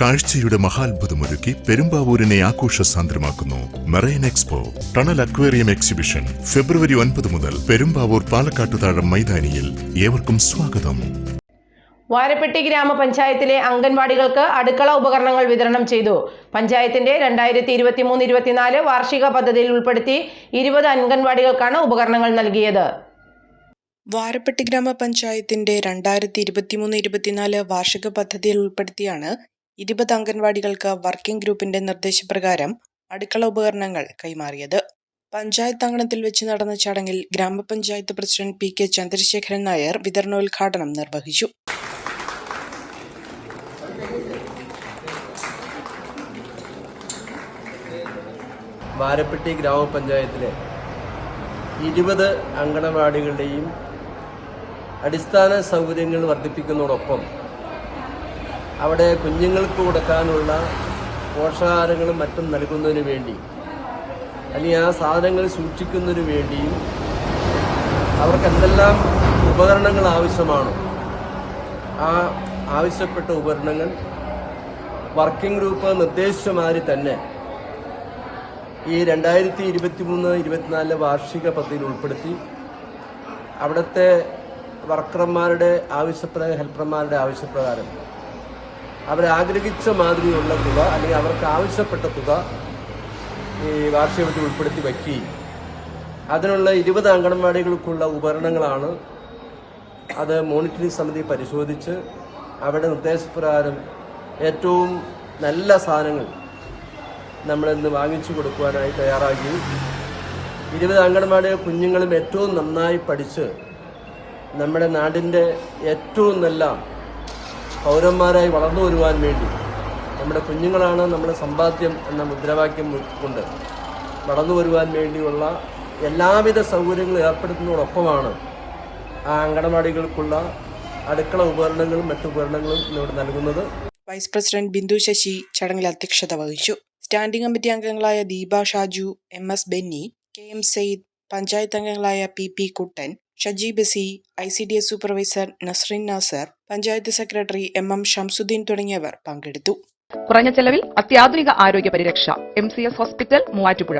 കാഴ്ചയുടെ മഹാത്ഭുതമൊരുക്കി പെരുമ്പാവൂരിനെ ആഘോഷസാന്ദ്രമാക്കുന്നു. Marine expo tunnel aquarium exhibition February ഒൻപത് മുതൽ പെരുമ്പാവൂർ പാലക്കാട്ടുതാഴം മൈതാനിയിൽ ഏവർക്കും സ്വാഗതം. വാരപ്പെട്ടി ഗ്രാമപഞ്ചായത്തിലെ അംഗൻവാടികൾക്ക് അടുക്കള ഉപകരണങ്ങൾ വിതരണം ചെയ്തു. പഞ്ചായത്തിന്റെ രണ്ടായിരത്തി ഇരുപത്തിമൂന്ന് ഇരുപത്തിനാല് വാർഷിക പദ്ധതിയിൽ ഉൾപ്പെടുത്തി ഇരുപത് അംഗൻവാടികൾക്കാണ് ഉപകരണങ്ങൾ നൽകിയത്. വാരപ്പെട്ടി ഗ്രാമപഞ്ചായത്തിന്റെ രണ്ടായിരത്തി ഇരുപത്തിമൂന്ന് ഇരുപത്തിനാല് വാർഷിക പദ്ധതിയിൽ ഉൾപ്പെടുത്തിയാണ് ഇരുപത് അംഗൻവാടികൾക്ക് വർക്കിംഗ് ഗ്രൂപ്പിന്റെ നിർദ്ദേശപ്രകാരം അടുക്കള ഉപകരണങ്ങൾ കൈമാറിയത്. പഞ്ചായത്ത് അങ്കണത്തിൽ വെച്ച് നടന്ന ചടങ്ങിൽ ഗ്രാമപഞ്ചായത്ത് president P K Chandrasekharan Nair വിതരണോദ്ഘാടനം നിർവഹിച്ചു. വാരപ്പെട്ടി ഗ്രാമപഞ്ചായത്തിലെ ഇരുപത് അങ്കണവാടികളുടെയും അടിസ്ഥാന സൗകര്യങ്ങൾ വർദ്ധിപ്പിക്കുന്നതോടൊപ്പം അവിടെ കുഞ്ഞുങ്ങൾക്ക് കൊടുക്കാനുള്ള പോഷകാഹാരങ്ങളും മറ്റും നൽകുന്നതിന് വേണ്ടി അല്ലെങ്കിൽ ആ സാധനങ്ങൾ സൂക്ഷിക്കുന്നതിന് വേണ്ടിയും അവർക്ക് എന്തെല്ലാം ഉപകരണങ്ങൾ ആവശ്യമാണോ ആ ആവശ്യപ്പെട്ട ഉപകരണങ്ങൾ വർക്കിംഗ് ഗ്രൂപ്പ് നിർദ്ദേശിച്ചമാതിരി തന്നെ ഈ രണ്ടായിരത്തി ഇരുപത്തി മൂന്ന് ഇരുപത്തിനാലിലെ വാർഷിക പദ്ധതിയിൽ ഉൾപ്പെടുത്തി അവിടുത്തെ വർക്കർമാരുടെ ആവശ്യപ്രകാരം ഹെൽപ്പർമാരുടെ ആവശ്യപ്രകാരം അവർ ആഗ്രഹിച്ച മാതിരിയുള്ള തുക അല്ലെങ്കിൽ അവർക്ക് ആവശ്യപ്പെട്ട തുക ഈ വാർഷിക പദ്ധതി ഉൾപ്പെടുത്തി വയ്ക്കുകയും അതിനുള്ള ഇരുപത് അംഗൻവാടികൾക്കുള്ള ഉപകരണങ്ങളാണ് അത് മോണിറ്ററിംഗ് സമിതി പരിശോധിച്ച് അവിടെ നിർദ്ദേശപ്രകാരം ഏറ്റവും നല്ല സാധനങ്ങൾ നമ്മളിന്ന് വാങ്ങിച്ചു കൊടുക്കുവാനായി തയ്യാറാക്കി. ഇരുപത് അംഗൻവാടി കുഞ്ഞുങ്ങളും ഏറ്റവും നന്നായി പഠിച്ച് നമ്മുടെ നാടിന്റെ ഏറ്റവും നല്ല പൗരന്മാരായി വളർന്നു വരുവാൻ വേണ്ടി നമ്മുടെ കുഞ്ഞുങ്ങളാണ് നമ്മുടെ സമ്പാദ്യം എന്ന മുദ്രാവാക്യം കൊണ്ട് വളർന്നു വരുവാൻ വേണ്ടിയുള്ള എല്ലാവിധ സൗകര്യങ്ങളും ഏർപ്പെടുത്തുന്നതോടൊപ്പമാണ് ആ അംഗനവാടികൾക്കുള്ള അടുക്കള ഉപകരണങ്ങളും മറ്റു ഉപകരണങ്ങളും ഇന്നിവിടെ നൽകുന്നത്. വൈസ് പ്രസിഡന്റ് ബിന്ദു ശശി ചടങ്ങിൽ അധ്യക്ഷത വഹിച്ചു. സ്റ്റാൻഡിംഗ് കമ്മിറ്റി അംഗങ്ങളായ Deepa Shaju M S Benny K M Saeed panchayat അംഗങ്ങളായ P P Kuttan Shaji Basi I C D S supervisor Nasrin Nasar panchayat secretary M M Shamsuddin തുടങ്ങിയവർ പങ്കെടുത്തു. കുറഞ്ഞ ചെലവിൽ അത്യാധുനിക ആരോഗ്യ പരിരക്ഷ M C S hospital Muvattupuzha.